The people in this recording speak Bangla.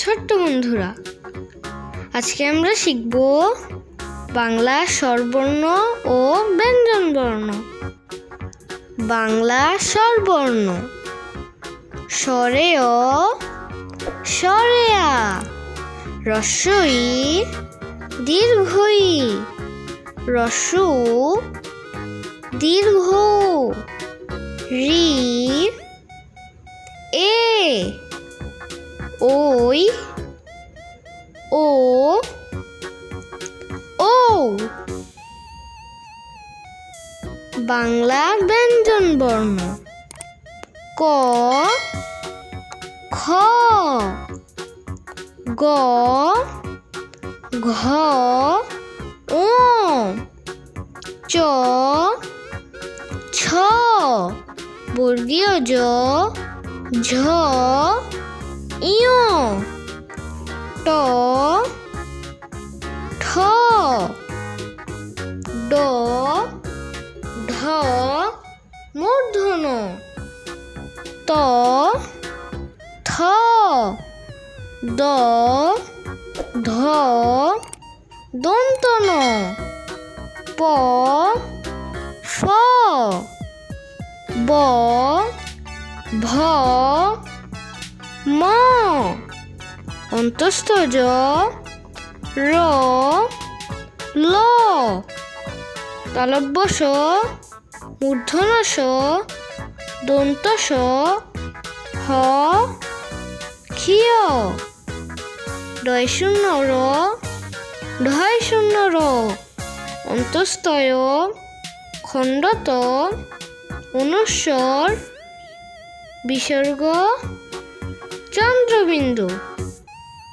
ছোট্ট বন্ধুরা, আজকে আমরা শিখব বাংলা স্বরবর্ণ ও ব্যঞ্জন বর্ণ। বাংলা স্বরবর্ণ, স্বরে অ, স্বরে আ রস্বই দীর্ঘই রস্যু দীর্ঘ, রি, এ। ওই ও ও। বাংলা ব্যঞ্জন বর্ণ। ক খ গ ঘ ও চ ছ। বর্গীয় জ, ঝ ইয় ট ঠ ড ঢ মূর্ধন ত থ দ ধ দন্তন প ফ ব ভ ম অন্তস্থ জ র ল তালব্য স মূর্ধন স দন্ত স হ ক্ষীয় ডয় শূন্য র ঢয় শূন্য র অন্তস্তয় খণ্ডত অনুস্বর বিসর্গ চন্দ্রবিন্দু